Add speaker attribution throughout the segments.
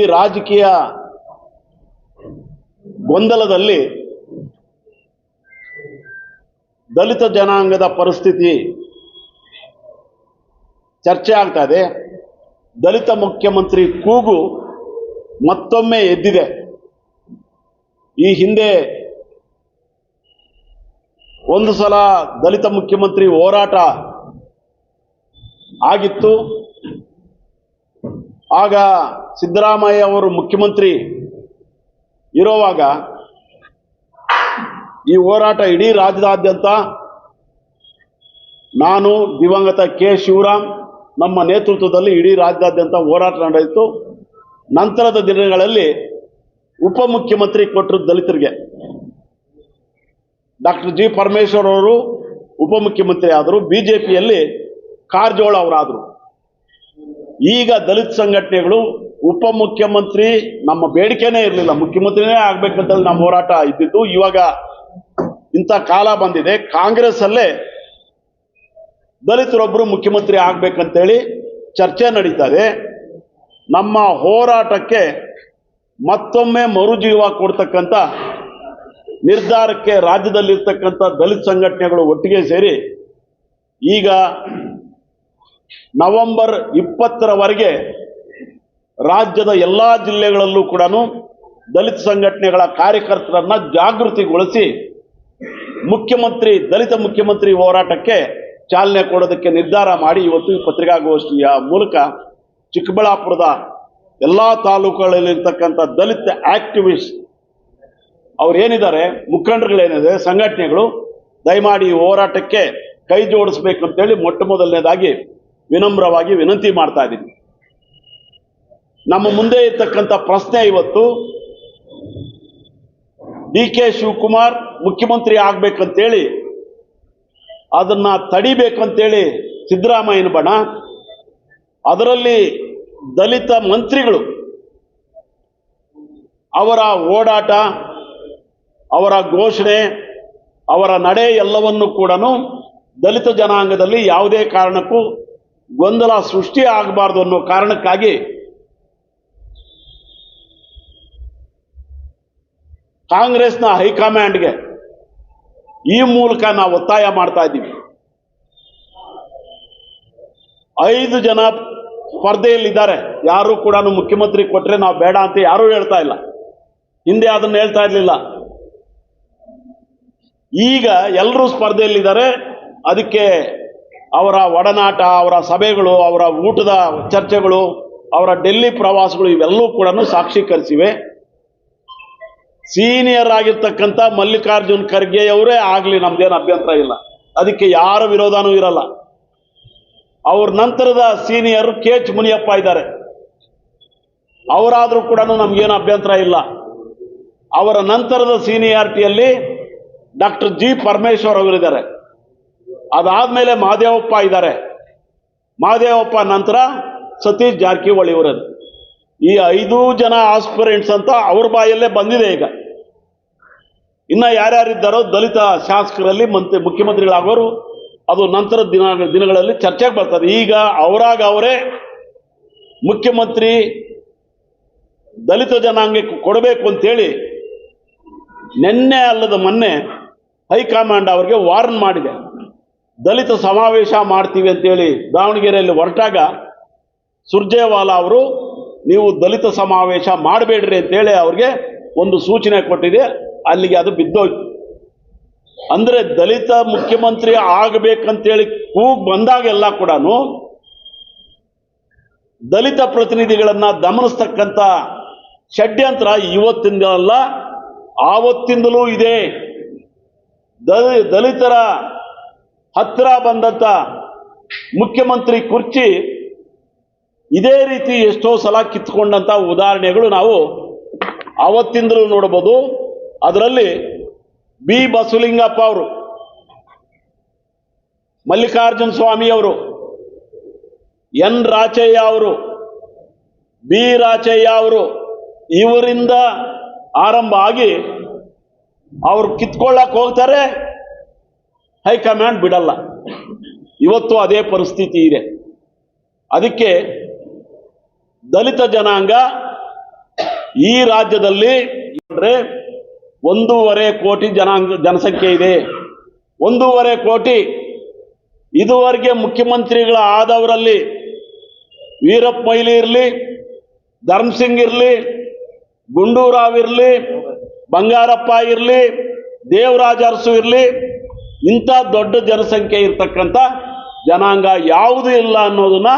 Speaker 1: ಈ ರಾಜಕೀಯ ಗೊಂದಲದಲ್ಲಿ ದಲಿತ ಜನಾಂಗದ ಪರಿಸ್ಥಿತಿ ಚರ್ಚೆ ಆಗ್ತಾ ಇದೆ. ದಲಿತ ಮುಖ್ಯಮಂತ್ರಿ ಕೂಗು ಮತ್ತೊಮ್ಮೆ ಎದ್ದಿದೆ. ಈ ಹಿಂದೆ ಒಂದು ಸಲ ದಲಿತ ಮುಖ್ಯಮಂತ್ರಿ ಹೋರಾಟ ಆಗಿತ್ತು. ಆಗ ಸಿದ್ದರಾಮಯ್ಯ ಅವರು ಮುಖ್ಯಮಂತ್ರಿ ಇರೋವಾಗ ಈ ಹೋರಾಟ ಇಡೀ ರಾಜ್ಯದಾದ್ಯಂತ ನಾನು, ದಿವಂಗತ ಕೆ. ಶಿವರಾಮ್ ನಮ್ಮ ನೇತೃತ್ವದಲ್ಲಿ ಇಡೀ ರಾಜ್ಯಾದ್ಯಂತ ಹೋರಾಟ ನಡೆಯಿತು. ನಂತರದ ದಿನಗಳಲ್ಲಿ ಉಪಮುಖ್ಯಮಂತ್ರಿ ಕೊಟ್ಟರು ದಲಿತರಿಗೆ. Doctor G. ಪರಮೇಶ್ವರ್ ಅವರು ಉಪಮುಖ್ಯಮಂತ್ರಿ ಆದರು. ಬಿಜೆಪಿಯಲ್ಲಿ ಕಾರಜೋಳ ಅವರಾದರು. ಈಗ ದಲಿತ ಸಂಘಟನೆಗಳು ಉಪಮುಖ್ಯಮಂತ್ರಿ ನಮ್ಮ ಬೇಡಿಕೆನೇ ಇರಲಿಲ್ಲ. ಮುಖ್ಯಮಂತ್ರಿನೇ ಆಗ್ಬೇಕಂತ ನಮ್ಮ ಹೋರಾಟ ಇದ್ದಿದ್ದು, ಇವಾಗ ಇಂಥ ಕಾಲ ಬಂದಿದೆ. ಕಾಂಗ್ರೆಸ್ ಅಲ್ಲೇ ದಲಿತರೊಬ್ಬರು ಮುಖ್ಯಮಂತ್ರಿ ಆಗ್ಬೇಕಂತೇಳಿ ಚರ್ಚೆ ನಡೀತಾ ಇದೆ. ನಮ್ಮ ಹೋರಾಟಕ್ಕೆ ಮತ್ತೊಮ್ಮೆ ಮರುಜೀವ ಕೊಡ್ತಕ್ಕಂಥ ನಿರ್ಧಾರಕ್ಕೆ ರಾಜ್ಯದಲ್ಲಿರ್ತಕ್ಕಂಥ ದಲಿತ ಸಂಘಟನೆಗಳು ಒಟ್ಟಿಗೆ ಸೇರಿ ಈಗ ನವೆಂಬರ್ ಇಪ್ಪತ್ತರವರೆಗೆ ರಾಜ್ಯದ ಎಲ್ಲ ಜಿಲ್ಲೆಗಳಲ್ಲೂ ಕೂಡ ದಲಿತ ಸಂಘಟನೆಗಳ ಕಾರ್ಯಕರ್ತರನ್ನ ಜಾಗೃತಿಗೊಳಿಸಿ ಮುಖ್ಯಮಂತ್ರಿ, ದಲಿತ ಮುಖ್ಯಮಂತ್ರಿ ಹೋರಾಟಕ್ಕೆ ಚಾಲನೆ ಕೊಡೋದಕ್ಕೆ ನಿರ್ಧಾರ ಮಾಡಿ ಇವತ್ತು ಈ ಪತ್ರಿಕಾಗೋಷ್ಠಿಯ ಮೂಲಕ ಚಿಕ್ಕಬಳ್ಳಾಪುರದ ಎಲ್ಲ ತಾಲೂಕುಗಳಲ್ಲಿರ್ತಕ್ಕಂಥ ದಲಿತ ಆಕ್ಟಿವಿಸ್ಟ್ ಅವ್ರು ಏನಿದ್ದಾರೆ ಮುಖಂಡರುಗಳೇನಿದೆ ಸಂಘಟನೆಗಳು ದಯಮಾಡಿ ಹೋರಾಟಕ್ಕೆ ಕೈ ಜೋಡಿಸ್ಬೇಕು ಅಂತೇಳಿ ಮೊಟ್ಟ ಮೊದಲನೇದಾಗಿ ವಿನಮ್ರವಾಗಿ ವಿನಂತಿ ಮಾಡ್ತಾ ಇದ್ದೀನಿ. ನಮ್ಮ ಮುಂದೆ ಇರ್ತಕ್ಕಂಥ ಪ್ರಶ್ನೆ ಇವತ್ತು ಡಿ ಕೆ ಶಿವಕುಮಾರ್ ಮುಖ್ಯಮಂತ್ರಿ ಆಗ್ಬೇಕಂತೇಳಿ, ಅದನ್ನ ತಡಿಬೇಕಂತೇಳಿ ಸಿದ್ದರಾಮಯ್ಯನ ಬಣ, ಅದರಲ್ಲಿ ದಲಿತ ಮಂತ್ರಿಗಳು, ಅವರ ಓಡಾಟ, ಅವರ ಘೋಷಣೆ, ಅವರ ನಡೆ ಎಲ್ಲವನ್ನು ಕೂಡ ದಲಿತ ಜನಾಂಗದಲ್ಲಿ ಯಾವುದೇ ಕಾರಣಕ್ಕೂ ಗೊಂದಲ ಸೃಷ್ಟಿ ಆಗಬಾರ್ದು ಅನ್ನೋ ಕಾರಣಕ್ಕಾಗಿ ಕಾಂಗ್ರೆಸ್ನ ಹೈಕಮಾಂಡ್ಗೆ ಈ ಮೂಲಕ ನಾವು ಒತ್ತಾಯ ಮಾಡ್ತಾ ಇದ್ದೀವಿ. ಐದು ಜನ ಸ್ಪರ್ಧೆಯಲ್ಲಿದ್ದಾರೆ. ಯಾರು ಕೂಡ ಮುಖ್ಯಮಂತ್ರಿ ಕೊಟ್ಟರೆ ನಾವು ಬೇಡ ಅಂತ ಯಾರೂ ಹೇಳ್ತಾ ಇಲ್ಲ. ಹಿಂದೆ ಅದನ್ನು ಹೇಳ್ತಾ ಇರಲಿಲ್ಲ. ಈಗ ಎಲ್ಲರೂ ಸ್ಪರ್ಧೆಯಲ್ಲಿದ್ದಾರೆ. ಅದಕ್ಕೆ ಅವರ ಒಡನಾಟ, ಅವರ ಸಭೆಗಳು, ಅವರ ಊಟದ ಚರ್ಚೆಗಳು, ಅವರ ಡೆಲ್ಲಿ ಪ್ರವಾಸಗಳು ಇವೆಲ್ಲವೂ ಕೂಡ ಸಾಕ್ಷೀಕರಿಸಿವೆ. ಸೀನಿಯರ್ ಆಗಿರ್ತಕ್ಕಂಥ ಮಲ್ಲಿಕಾರ್ಜುನ್ ಖರ್ಗೆಯವರೇ ಆಗಲಿ ನಮ್ದೇನು ಅಭ್ಯಂತರ ಇಲ್ಲ. ಅದಕ್ಕೆ ಯಾರ ವಿರೋಧನೂ ಇರಲ್ಲ. ಅವ್ರ ನಂತರದ ಸೀನಿಯರ್ ಕೆ ಎಚ್ ಮುನಿಯಪ್ಪ ಇದ್ದಾರೆ. ಅವರಾದರೂ ಕೂಡ ನಮಗೇನು ಅಭ್ಯಂತರ ಇಲ್ಲ. ಅವರ ನಂತರದ ಸೀನಿಯಾರಿಟಿಯಲ್ಲಿ ಡಾಕ್ಟರ್ ಜಿ ಪರಮೇಶ್ವರ್ ಅವರಿದ್ದಾರೆ. ಅದಾದ್ಮೇಲೆ ಮಹದೇವಪ್ಪ ಇದ್ದಾರೆ. ಮಹದೇವಪ್ಪ ನಂತರ ಸತೀಶ್ ಜಾರಕಿಹೊಳಿ ಅವರದ್ದು ಈ ಐದು ಜನ ಆಸ್ಪಿರೆಂಟ್ಸ್ ಅಂತ ಅವ್ರ ಬಾಯಲ್ಲೇ ಬಂದಿದೆ ಈಗ. ಇನ್ನ ಯಾರ್ಯಾರಿದ್ದಾರೋ ದಲಿತ ಶಾಸಕರಲ್ಲಿ ಮಂತ್ರಿ, ಮುಖ್ಯಮಂತ್ರಿಗಳಾಗೋರು, ಅದು ನಂತರದ ದಿನ, ದಿನಗಳಲ್ಲಿ ಚರ್ಚೆಗೆ ಬರ್ತದೆ. ಈಗ ಅವರಾಗ ಅವರೇ ಮುಖ್ಯಮಂತ್ರಿ, ದಲಿತ ಜನಾಂಗಕ್ಕೆ ಕೊಡಬೇಕು ಅಂತೇಳಿ ನಿನ್ನೆ ಅಲ್ಲದ ಮೊನ್ನೆ ಹೈಕಮಾಂಡ್ ಅವರಿಗೆ ವಾರ್ನ್ ಮಾಡಿದೆ. ದಲಿತ ಸಮಾವೇಶ ಮಾಡ್ತೀವಿ ಅಂತೇಳಿ ದಾವಣಗೆರೆಯಲ್ಲಿ ಹೊರಟಾಗ ಸುರ್ಜೇವಾಲಾ ಅವರು, ನೀವು ದಲಿತ ಸಮಾವೇಶ ಮಾಡಬೇಡ್ರಿ ಅಂತೇಳಿ ಅವ್ರಿಗೆ ಒಂದು ಸೂಚನೆ ಕೊಟ್ಟಿದೆ, ಅಲ್ಲಿಗೆ ಅದು ಬಿದ್ದೋಯ್ತು. ಅಂದರೆ ದಲಿತ ಮುಖ್ಯಮಂತ್ರಿ ಆಗಬೇಕಂತೇಳಿ ಕೂಗ್ ಬಂದಾಗೆಲ್ಲ ಕೂಡ ದಲಿತ ಪ್ರತಿನಿಧಿಗಳನ್ನು ದಮನಿಸ್ತಕ್ಕಂಥ ಷಡ್ಯಂತ್ರ ಇವತ್ತಿಂದಲ್ಲ, ಆವತ್ತಿಂದಲೂ ಇದೆ. ದಲಿ ದಲಿತರ ಹತ್ತಿರ ಬಂದಂತ ಮುಖ್ಯಮಂತ್ರಿ ಕುರ್ಚಿ ಇದೇ ರೀತಿ ಎಷ್ಟೋ ಸಲ ಕಿತ್ಕೊಂಡಂಥ ಉದಾಹರಣೆಗಳು ನಾವು ಅವತ್ತಿಂದಲೂ ನೋಡಬಹುದು. ಅದರಲ್ಲಿ ಬಿ. ಬಸವಲಿಂಗಪ್ಪ ಅವರು, ಮಲ್ಲಿಕಾರ್ಜುನ ಸ್ವಾಮಿ ಅವರು, ಎನ್. ರಾಚಯ್ಯ ಅವರು, ಬಿ. ರಾಚಯ್ಯ ಅವರು ಇವರಿಂದ ಆರಂಭ ಆಗಿ ಅವ್ರು ಕಿತ್ಕೊಳ್ಳಕ್ ಹೋಗ್ತಾರೆ. ಹೈಕಮಾಂಡ್ ಬಿಡಲ್ಲ. ಇವತ್ತು ಅದೇ ಪರಿಸ್ಥಿತಿ ಇದೆ. ಅದಕ್ಕೆ ದಲಿತ ಜನಾಂಗ ಈ ರಾಜ್ಯದಲ್ಲಿ ಅಂದ್ರೆ ಒಂದೂವರೆ ಕೋಟಿ ಜನಾಂಗ, ಜನಸಂಖ್ಯೆ ಇದೆ. ಒಂದೂವರೆ ಕೋಟಿ ಇದುವರೆಗೆ ಮುಖ್ಯಮಂತ್ರಿಗಳ ಆದವರಲ್ಲಿ ವೀರಪ್ಪ ಮೊಯ್ಲಿ ಇರಲಿ ಧರ್ಮಸಿಂಗ್ ಇರಲಿ, ಗುಂಡೂರಾವ್ ಇರಲಿ, ಬಂಗಾರಪ್ಪ ಇರಲಿ, ದೇವರಾಜ ಅರಸು ಇರಲಿ ಇಂಥ ದೊಡ್ಡ ಜನಸಂಖ್ಯೆ ಇರ್ತಕ್ಕಂಥ ಜನಾಂಗ ಯಾವುದೂ ಇಲ್ಲ ಅನ್ನೋದನ್ನ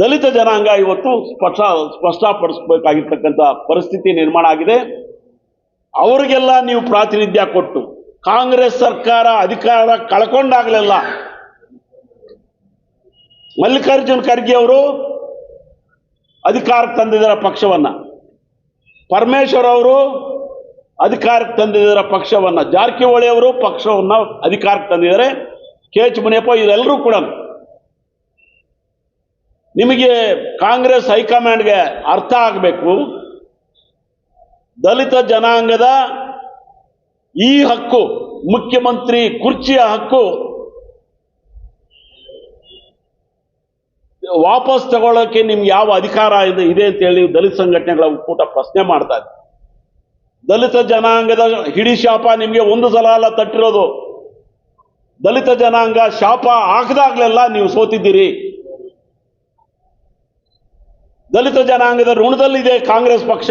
Speaker 1: ದಲಿತ ಜನಾಂಗ ಇವತ್ತು ಸ್ಪಷ್ಟ ಸ್ಪಷ್ಟಪಡಿಸ್ಬೇಕಾಗಿರ್ತಕ್ಕಂಥ ಪರಿಸ್ಥಿತಿ ನಿರ್ಮಾಣ ಆಗಿದೆ. ಅವರಿಗೆಲ್ಲ ನೀವು ಪ್ರಾತಿನಿಧ್ಯ ಕೊಟ್ಟು ಕಾಂಗ್ರೆಸ್ ಸರ್ಕಾರ ಅಧಿಕಾರ ಕಳ್ಕೊಂಡಾಗಲೆಲ್ಲ ಮಲ್ಲಿಕಾರ್ಜುನ್ ಖರ್ಗೆ ಅವರು ಅಧಿಕಾರಕ್ಕೆ ತಂದಿದ್ದಾರೆ ಪಕ್ಷವನ್ನ. ಪರಮೇಶ್ವರ್ ಅವರು ಅಧಿಕಾರಕ್ಕೆ ತಂದಿದ್ದಾರೆ ಪಕ್ಷವನ್ನ ಜಾರಕಿಹೊಳಿ ಅವರು ಪಕ್ಷವನ್ನ ಅಧಿಕಾರಕ್ಕೆ ತಂದಿದ್ದಾರೆ. ಕೆ ಎಚ್ ಮುನಿಯಪ್ಪ ಇವರೆಲ್ಲರೂ ಕೂಡ ನಿಮಗೆ ಕಾಂಗ್ರೆಸ್ ಹೈಕಮಾಂಡ್ಗೆ ಅರ್ಥ ಆಗಬೇಕು. ದಲಿತ ಜನಾಂಗದ ಈ ಹಕ್ಕು, ಮುಖ್ಯಮಂತ್ರಿ ಕುರ್ಚಿಯ ಹಕ್ಕು ವಾಪಸ್ ತಗೊಳ್ಳೋಕೆ ನಿಮ್ಗೆ ಯಾವ ಅಧಿಕಾರ ಇದೆ ಇದೆ ಅಂತ ಹೇಳಿ ದಲಿತ ಸಂಘಟನೆಗಳ ಒಕ್ಕೂಟ ಪ್ರಶ್ನೆ ಮಾಡ್ತಾ ಇದೆ ದಲಿತ ಜನಾಂಗದ ಹಿಡಿ ಶಾಪ ನಿಮಗೆ ಒಂದು ಸಲ ಅಲ್ಲ ತಟ್ಟಿರೋದು. ದಲಿತ ಜನಾಂಗ ಶಾಪ ಹಾಕದಾಗ್ಲೆಲ್ಲ ನೀವು ಸೋತಿದ್ದೀರಿ. ದಲಿತ ಜನಾಂಗದ ಋಣದಲ್ಲಿದೆ ಕಾಂಗ್ರೆಸ್ ಪಕ್ಷ.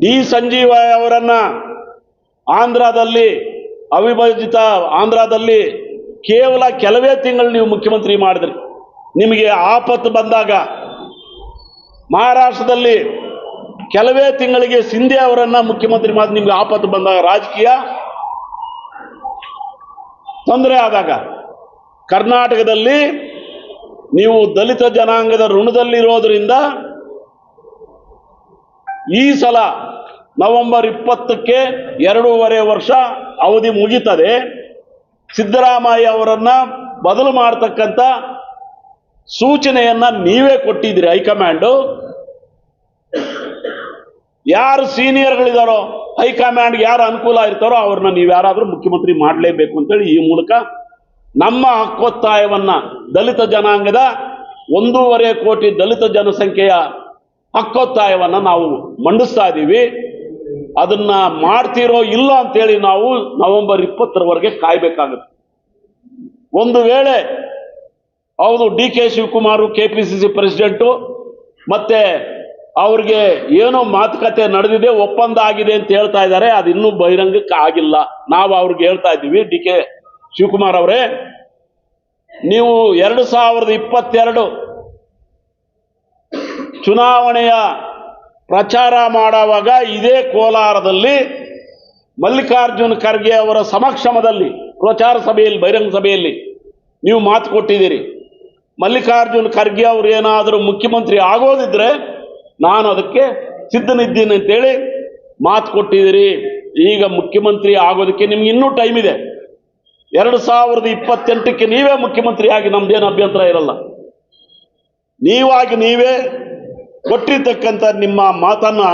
Speaker 1: ಡಿ ಸಂಜೀವ ಅವರನ್ನ ಆಂಧ್ರದಲ್ಲಿ, ಅವಿಭಜಿತ ಆಂಧ್ರದಲ್ಲಿ ಕೇವಲ ಕೆಲವೇ ತಿಂಗಳು ನೀವು ಮುಖ್ಯಮಂತ್ರಿ ಮಾಡಿದ್ರಿ. ನಿಮಗೆ ಆಪತ್ತು ಬಂದಾಗ, ಮಹಾರಾಷ್ಟ್ರದಲ್ಲಿ ಕೆಲವೇ ತಿಂಗಳಿಗೆ ಸಿಂಧೆ ಅವರನ್ನ ಮುಖ್ಯಮಂತ್ರಿ ಮಾಡಿ ನಿಮ್ಗೆ ಆಪತ್ತು ಬಂದಾಗ ರಾಜಕೀಯ ತೊಂದರೆ ಆದಾಗ ಕರ್ನಾಟಕದಲ್ಲಿ ನೀವು ದಲಿತ ಜನಾಂಗದ ಋಣದಲ್ಲಿರೋದ್ರಿಂದ ಈ ಸಲ ನವೆಂಬರ್ ಇಪ್ಪತ್ತಕ್ಕೆ ಎರಡೂವರೆ ವರ್ಷ ಅವಧಿ ಮುಗಿತದೆ. ಸಿದ್ದರಾಮಯ್ಯ ಅವರನ್ನ ಬದಲು ಮಾಡತಕ್ಕಂಥ ಸೂಚನೆಯನ್ನ ನೀವೇ ಕೊಟ್ಟಿದ್ದೀರಿ ಹೈಕಮಾಂಡು. ಯಾರು ಸೀನಿಯರ್ಗಳಿದಾರೋ ಹೈಕಮಾಂಡ್ ಯಾರು ಅನುಕೂಲ ಇರ್ತಾರೋ ಅವ್ರನ್ನ ನೀವು ಯಾರಾದರೂ ಮುಖ್ಯಮಂತ್ರಿ ಮಾಡಲೇಬೇಕು ಅಂತೇಳಿ ಈ ಮೂಲಕ ನಮ್ಮ ಹಕ್ಕೊತ್ತಾಯವನ್ನ ದಲಿತ ಜನಾಂಗದ ಒಂದೂವರೆ ಕೋಟಿ ದಲಿತ ಜನಸಂಖ್ಯೆಯ ಹಕ್ಕೊತ್ತಾಯವನ್ನ ನಾವು ಮಂಡಿಸ್ತಾ ಇದ್ದೀವಿ ಅದನ್ನ ಮಾಡ್ತಿರೋ ಇಲ್ಲ ಅಂತೇಳಿ ನಾವು ನವೆಂಬರ್ ಇಪ್ಪತ್ತರವರೆಗೆ ಕಾಯ್ಬೇಕಾಗುತ್ತೆ. ಒಂದು ವೇಳೆ ಹೌದು, D K Shivakumar, K P C C president, ಮತ್ತೆ ಅವ್ರಿಗೆ ಏನೋ ಮಾತುಕತೆ ನಡೆದಿದೆ ಒಪ್ಪಂದ ಆಗಿದೆ ಅಂತ ಹೇಳ್ತಾ ಇದ್ದಾರೆ, ಅದು ಇನ್ನೂ ಬಹಿರಂಗಕ್ಕೆ ಆಗಿಲ್ಲ. ನಾವು ಅವ್ರಿಗೆ ಹೇಳ್ತಾ ಇದ್ದೀವಿ, ಡಿ ಕೆ ಶಿವಕುಮಾರ್ ಅವರೇ, ನೀವು ಎರಡು ಸಾವಿರದ ಇಪ್ಪತ್ತೆರಡು ಚುನಾವಣೆಯ ಪ್ರಚಾರ ಮಾಡುವಾಗ ಇದೇ ಕೋಲಾರದಲ್ಲಿ ಮಲ್ಲಿಕಾರ್ಜುನ್ ಖರ್ಗೆ ಅವರ ಸಮಕ್ಷಮದಲ್ಲಿ, ಪ್ರಚಾರ ಸಭೆಯಲ್ಲಿ, ಬಹಿರಂಗ ಸಭೆಯಲ್ಲಿ ನೀವು ಮಾತು ಕೊಟ್ಟಿದ್ದೀರಿ. ಮಲ್ಲಿಕಾರ್ಜುನ್ ಖರ್ಗೆ ಅವರು ಏನಾದರೂ ಮುಖ್ಯಮಂತ್ರಿ ಆಗೋದಿದ್ರೆ ನಾನು ಅದಕ್ಕೆ ಸಿದ್ಧನಿದ್ದೀನಿ ಅಂತೇಳಿ ಮಾತು ಕೊಟ್ಟಿದ್ದೀರಿ. ಈಗ ಮುಖ್ಯಮಂತ್ರಿ ಆಗೋದಕ್ಕೆ ನಿಮ್ಗೆ ಇನ್ನೂ ಟೈಮ್ ಇದೆ. ಎರಡು ಸಾವಿರದ ಇಪ್ಪತ್ತೆಂಟಕ್ಕೆ ನೀವೇ ಮುಖ್ಯಮಂತ್ರಿ ಆಗಿ ನಮ್ದೇನು ಅಭ್ಯಂತರ ಇರಲ್ಲ. ನೀವಾಗಿ ನೀವೇ ಕೊಟ್ಟಿರ್ತಕ್ಕಂಥ ನಿಮ್ಮ ಮಾತನ್ನ